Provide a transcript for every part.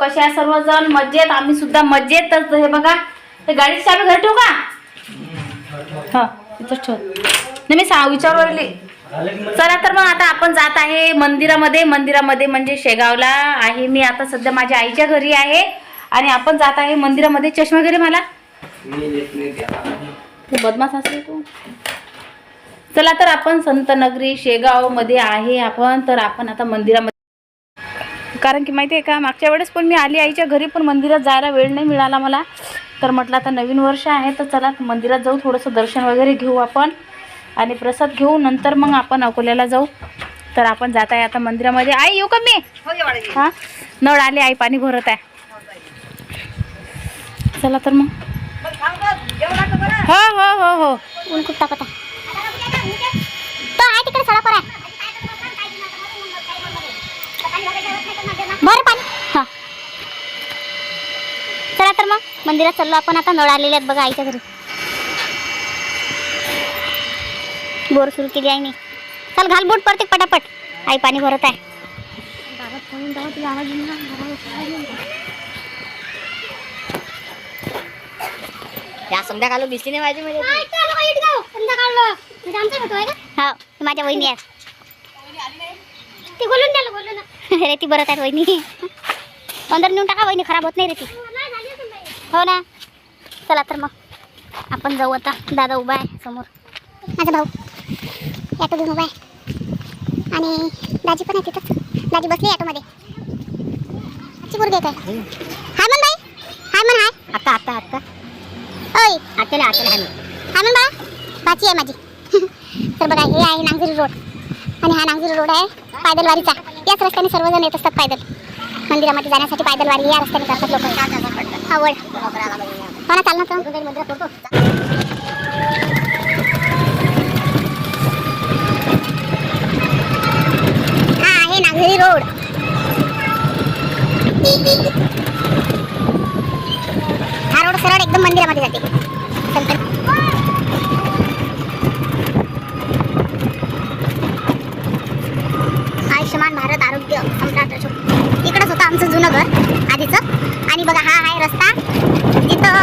कसे आहे सर्वजण मजेत? आम्ही सुद्धा मजेत तर हे बघा ते गाडीची चालू घर ठेवू का? हा तिथंच ठेव. नाही मी सहा विचारू चला तर मग आता आपण जात आहे मंदिरामध्ये. मंदिरामध्ये म्हणजे शेगावला आहे. मी आता सध्या माझ्या आईच्या घरी आहे. आणि आपण जात आहे मंदिरामध्ये. चष्मा घरी मला. तू बदमाश असेल तू. चला तर आपण संतनगरी शेगावमध्ये शेगावमध्ये आहे आपण. तर आपण आता मंदिरामध्ये कारण की माहिती आहे का मागच्या वेळेस पण मी आली आईच्या घरी पण मंदिरात जायला वेळ नाही मिळाला मला. तर म्हटलं आता नवीन वर्ष आहे तर चला मंदिरात जाऊ थोडंसं दर्शन वगैरे घेऊ आपण. आणि प्रसाद घेऊ नंतर मग आपण अकोल्याला जाऊ. तर आपण जात आहे आता मंदिरामध्ये. आई येऊ का मी? हा? नळ आले आई पाणी भरत आहे. चला तर मग. हो हो हो हो. खूप टाकत आहे तो आहे तिकडे सडकवर आहे बरं पाणी हा चला तर मग मंदिरात चाललो आपण आता नळ आलेले आहेत बघा आईच्या घरी. बोर सुरू केली आहे मी चल घाल बोट पडते पटापट. आई पाणी भरत आहे. त्या संध्याकाळ दिसली नाही माझी म्हणजे हा माझ्या वहिनी आहेत. ती बोलून द्याला बोलून रेती बरत आहेत वहिनी. अंदर नेऊन टाका वहिनी खराब होत नाही रेती हो ना. चला तर मग. आपण जाऊ आता. दादा उभा आहे समोर. माझा भाऊ. ॲटो घेऊन उभा आहे. आणि दाजी पण आहे तिथंच. दाजी बसली ॲटोमध्ये आजची पोरगी आहे काय? हाय म्हण बाई. हाय म्हण हाय. आता आता आता. ओय. आहे मी. हाय म्हण. बाळा भाची आहे माझी. तर बघा हे आहे नागझिरी रोड. आणि हा नागझिरी रोड आहे पायदल वारीचा याच रस्त्याने सर्वजण येत असतात पायदल. मंदिरामध्ये जाण्यासाठी पायदल वारी या रस्त्याने करतात लोक. आवड हो ना चाल ना हा आहे नागझिरी रोड. हा रोड सरळ एकदम मंदिरामध्ये जाते. आयुष्यमान भारत आरोग्य सम्राट अशोक. इकडंच होतं आमचं जुनं घर आधीचं. रस्ता? तिथं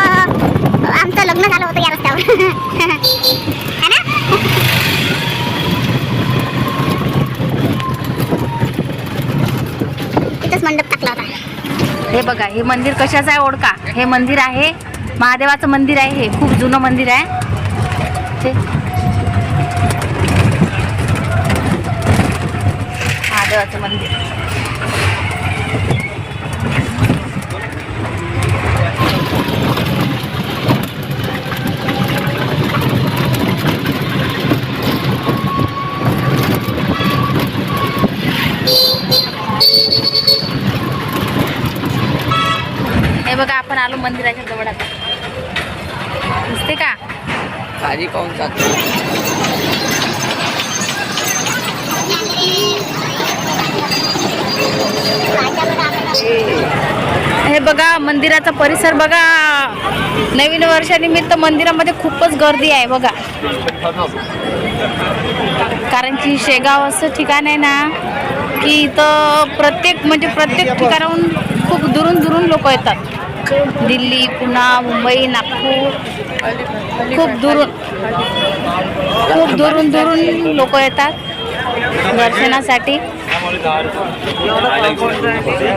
आमचं लग्न झालं होतं या रस्त्यावर. है ना? तिथंच मंडप टाकला होता. हे बघा हे मंदिर कशाचं आहे ओळखा. हे मंदिर आहे महादेवाचं मंदिर आहे हे खूप जुनं मंदिर आहे. ते. महादेवाचं मंदिर हे बघा आपण आलो मंदिराच्या जवळ आता दिसते का? खाली पाहून जातो. हे बघा मंदिराचा परिसर बघा. नवीन वर्षानिमित्त मंदिरामध्ये खूपच गर्दी आहे बघा. कारण की शेगाव असं ठिकाण आहे ना की इथं प्रत्येक म्हणजे प्रत्येक ठिकाणाहून खूप दुरून दुरून लोक येतात. दिल्ली पुणा मुंबई नागपूर खूप दुरून खूप दुरून दुरून लोक येतात दर्शनासाठी.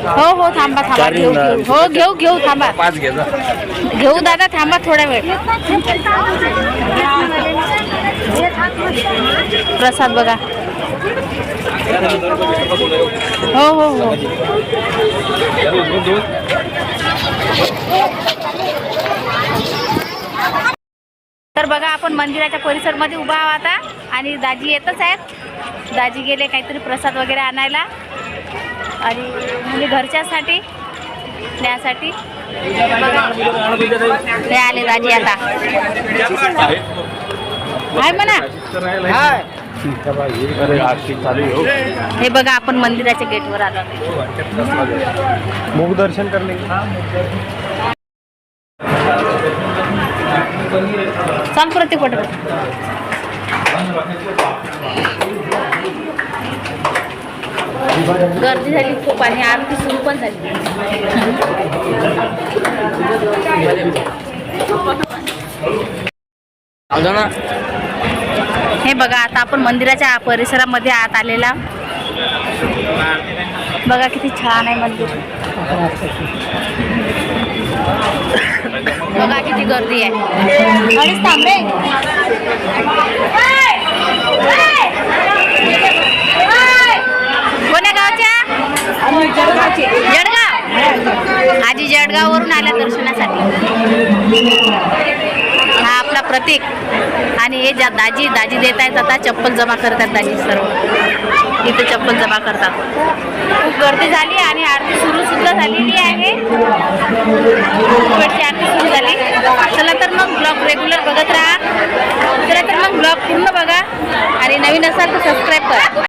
हो हो थांबा थांबा घेऊ घेऊ. हो घेऊ घेऊ थांबा. घेऊ दादा थांबा थोडा वेळ. प्रसाद बघा. हो हो हो तर बघा आपण मंदिराच्या परिसरमध्ये उभा आहोत आता. आणि दाजी येतच आहेत. दाजी गेले काहीतरी प्रसाद वगैरे आणायला. आणि म्हणजे घरच्यासाठी न्यासाठी बघा. ते आले दाजी आता. आहे म्हणा. हे बघा आपण मंदिराच्या गेटवर आलो. मुख दर्शन करने चाल प्रत्येक पटकन गर्दी झाली खूप आणि आरती सुरू पण झाली. हे बघा आता आपण मंदिराच्या परिसरामध्ये आत आलेला. बघा किती छान आहे मंदिर. बघा किती गर्दी आहे. अडीच थांबे कोण्या गावच्या? जडगाव आजी जडगाववरून आल्या दर्शनासाठी. प्रतीक. आणि हे ज्या दाजी दाजी देत आहेत आता चप्पल जमा करतात दाजी सर्व. इथे चप्पल जमा करतात. खूप गर्दी झाली आणि आरती सुरू सुद्धा झालेली आहे. कोविडची आरती सुरू झाली. चला तर मग ब्लॉग रेग्युलर बघत राहा. चला तर मग ब्लॉग पूर्ण बघा. आणि नवीन असाल तर सबस्क्राईब करा.